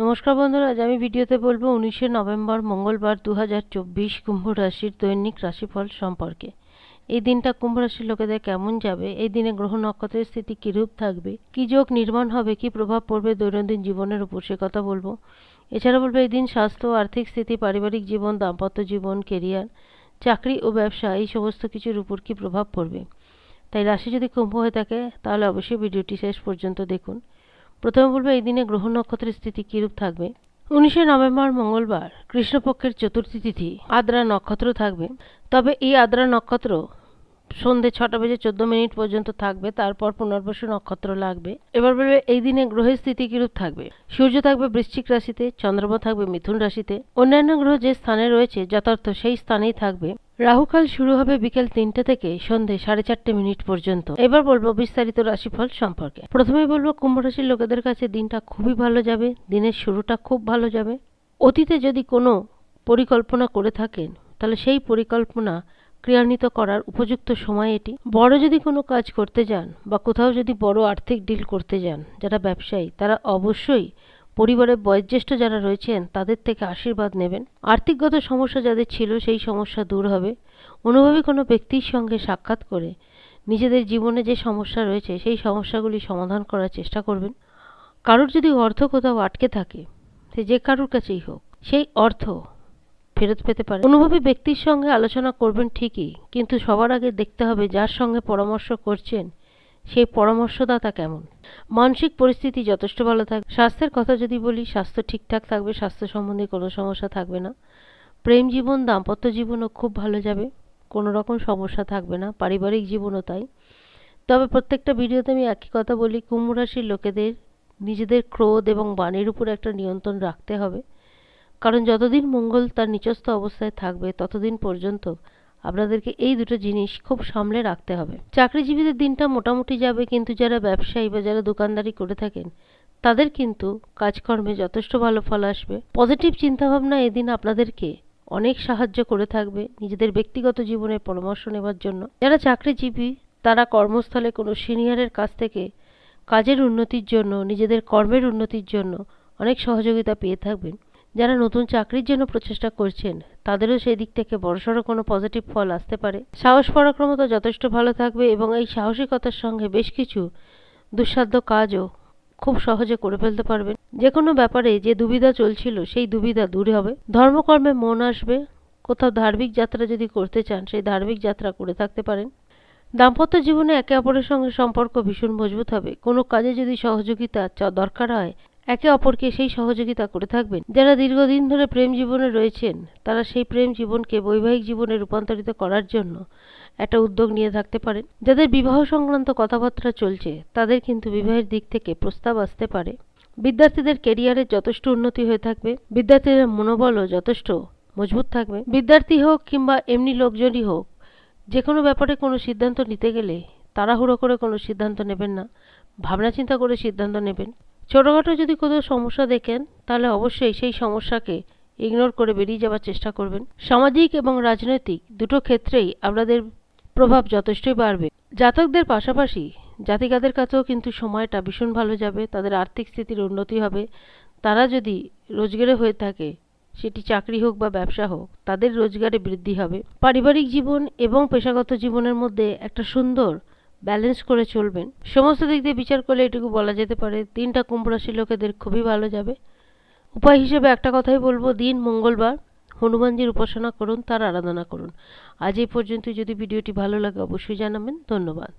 নমস্কার বন্ধুরা, আজ আমি ভিডিওতে বলব উনিশে নভেম্বর মঙ্গলবার দু হাজার চব্বিশ কুম্ভ রাশির দৈনিক রাশিফল সম্পর্কে। এই দিনটা কুম্ভ রাশির লোকেদের কেমন যাবে? এই দিনে গ্রহ নক্ষত্রের স্থিতি কীরূপ থাকবে? কি যোগ নির্মাণ হবে? কি প্রভাব পড়বে দৈনন্দিন জীবনের উপর? সে কথা বলব। এছাড়া বলব, এই দিন স্বাস্থ্য, আর্থিক স্থিতি, পারিবারিক জীবন, দাম্পত্য জীবন কেরিয়ার চাকরি ও ব্যবসা, এই সমস্ত কিছুর উপর কি প্রভাব পড়বে? তাই রাশি যদি কুম্ভ হয়ে থাকে, তাহলে অবশ্যই ভিডিওটি শেষ পর্যন্ত দেখুন। প্রথমে বলব, এই দিনে গ্রহ নক্ষত্রের স্থিতি কিরূপ থাকবে? উনিশে নভেম্বর, মঙ্গলবার, কৃষ্ণপক্ষের চতুর্থী তিথি, আদ্রা নক্ষত্র থাকবে। তবে এই আদ্রা নক্ষত্র সন্ধে ছটা বেজে চোদ্দ মিনিট পর্যন্ত থাকবে, তারপর পুনর্বসু নক্ষত্র লাগবে। এবার বলবে, এই দিনে গ্রহের স্থিতি কিরূপ থাকবে? সূর্য থাকবে বৃশ্চিক রাশিতে, চন্দ্রমা থাকবে মিথুন রাশিতে। অন্যান্য গ্রহ যে স্থানে রয়েছে, যথার্থ সেই স্থানেই থাকবে। রাহুকাল শুরু হবে বিকেল তিনটে থেকে সন্ধে সাড়ে চারটে মিনিট পর্যন্ত। এবার বলব বিস্তারিত রাশিফল সম্পর্কে। প্রথমে বলব কুম্ভ রাশির লোকেদের কাছে দিনটা খুবই ভালো যাবে, দিনের শুরুটা খুব ভালো যাবে। অতীতে যদি কোনো পরিকল্পনা করে থাকেন, তাহলে সেই পরিকল্পনা ক্রিয়ান্বিত করার উপযুক্ত সময় এটি। বড় যদি কোনো কাজ করতে যান বা কোথাও যদি বড় আর্থিক ডিল করতে যান, যারা ব্যবসায়ী, তারা অবশ্যই পরিবারের বয়োজ্যেষ্ঠ যারা রয়েছেন, তাদের থেকে আশীর্বাদ নেবেন। আর্থিকগত সমস্যা যাদের ছিল, সেই সমস্যা দূর হবে। অনুভবী কোনো ব্যক্তির সঙ্গে সাক্ষাৎ করে নিজেদের জীবনে যে সমস্যা রয়েছে, সেই সমস্যাগুলি সমাধান করার চেষ্টা করবেন। কারোর যদি অর্থ কোথাও আটকে থাকে, সে যে কারোর কাছেই হোক, সেই অর্থ ফেরত পেতে পারে। অনুভবী ব্যক্তির সঙ্গে আলোচনা করবেন ঠিকই, কিন্তু সবার আগে দেখতে হবে যার সঙ্গে পরামর্শ করছেন সেই পরামর্শদাতা কেমন? মানসিক পরিস্থিতি যথেষ্ট ভালো থাকবে স্বাস্থ্যের কথা যদি বলি, স্বাস্থ্য ঠিকঠাক থাকবে, স্বাস্থ্য সম্বন্ধে কোনো সমস্যা থাকবে না। প্রেম জীবন, দাম্পত্য জীবনও খুব ভালো যাবে, কোনো রকম সমস্যা থাকবে না, পারিবারিক জীবনও তাই। তবে প্রত্যেকটা ভিডিওতে আমি একই কথা বলি, কুম্ভ রাশির লোকেদের নিজেদের ক্রোধ এবং বাণীর উপর একটা নিয়ন্ত্রণ রাখতে হবে। কারণ যতদিন মঙ্গল তার নিচস্থ অবস্থায় থাকবে, ততদিন পর্যন্ত আপনাদেরকে এই দুটো জিনিস খুব সামলে রাখতে হবে। চাকরিজীবীদের দিনটা মোটামুটি যাবে, কিন্তু যারা ব্যবসায়ী বা যারা দোকানদারি করে থাকেন, তাদের কিন্তু কাজকর্মে যথেষ্ট ভালো ফল আসবে। পজিটিভ চিন্তাভাবনা এদিন আপনাদেরকে অনেক সাহায্য করে থাকবে নিজেদের ব্যক্তিগত জীবনে পরামর্শ নেবার জন্য। যারা চাকরিজীবী, তারা কর্মস্থলে কোনো সিনিয়রের কাছ থেকে কাজের উন্নতির জন্য, নিজেদের কর্মের উন্নতির জন্য অনেক সহযোগিতা পেয়ে থাকবেন। যারা নতুন চাকরির জন্য প্রচেষ্টা করছেন, তাদেরও সেই দিক থেকে বড়সড় কোনো পজিটিভ ফল আসতে পারে। সাহস, পরাক্রমতা যথেষ্ট ভালো থাকবে এবং এই সাহসিকতার সঙ্গে বেশ কিছু দুঃসাধ্য কাজও খুব সহজে করে ফেলতে পারবেন। যে কোনো ব্যাপারে যে দুবিধা চলছিল, সেই দুবিধা দূরে হবে। ধর্মকর্মে মন আসবে। কোথাও ধার্মিক যাত্রা যদি করতে চান, সেই ধার্মিক যাত্রা করে থাকতে পারেন। দাম্পত্য জীবনে একে অপরের সঙ্গে সম্পর্ক ভীষণ মজবুত হবে। কোনো কাজে যদি সহযোগিতা দরকার হয় একে অপরকে সেই সহযোগিতা করে থাকবেন। যারা দীর্ঘদিন ধরে প্রেম জীবনে রয়েছেন, তারা সেই প্রেম জীবনকে বৈবাহিক জীবনে রূপান্তরিত করার জন্য একটা উদ্যোগ নিয়ে থাকতে পারেন। যাদের বিবাহ সংক্রান্ত কথাবার্তা চলছে, তাদের কিন্তু বিবাহের দিক থেকে প্রস্তাব আসতে পারে। বিদ্যার্থীদের কেরিয়ারের যথেষ্ট উন্নতি হয়ে থাকবে, বিদ্যার্থীদের মনোবলও যথেষ্ট মজবুত থাকবে। বিদ্যার্থী হোক কিংবা এমনি লোকজনই হোক যে কোনো ব্যাপারে কোনো সিদ্ধান্ত নিতে গেলে তাড়াহুড়ো করে কোনো সিদ্ধান্ত নেবেন না, ভাবনা চিন্তা করে সিদ্ধান্ত নেবেন। ছোটোখাটো যদি কোথাও সমস্যা দেখেন, তাহলে অবশ্যই সেই সমস্যাকে ইগনোর করে বেরিয়ে যাওয়ার চেষ্টা করবেন। সামাজিক এবং রাজনৈতিক দুটো ক্ষেত্রেই আপনাদের প্রভাব যথেষ্টই বাড়বে। জাতকদের পাশাপাশি জাতিকাদের কাছেও কিন্তু সময়টা ভীষণ ভালো যাবে, তাদের আর্থিক স্থিতির উন্নতি হবে। তারা যদি রোজগারে হয়ে থাকে, সেটি চাকরি হোক বা ব্যবসা হোক, তাদের রোজগারে বৃদ্ধি হবে। পারিবারিক জীবন এবং পেশাগত জীবনের মধ্যে একটা সুন্দর ব্যালেন্স করে চলবেন। সমস্ত দিক দিয়ে বিচার করলে এটুকু বলা যেতে পারে দিনটা কুম্ভ রাশির লোকেদের খুবই ভালো যাবে। উপায় হিসেবে একটা কথাই বলব, দিন মঙ্গলবার, হনুমানজির উপাসনা করুন, তার আরাধনা করুন। আজ এই পর্যন্ত যদি ভিডিওটি ভালো লাগে, অবশ্যই জানাবেন। ধন্যবাদ।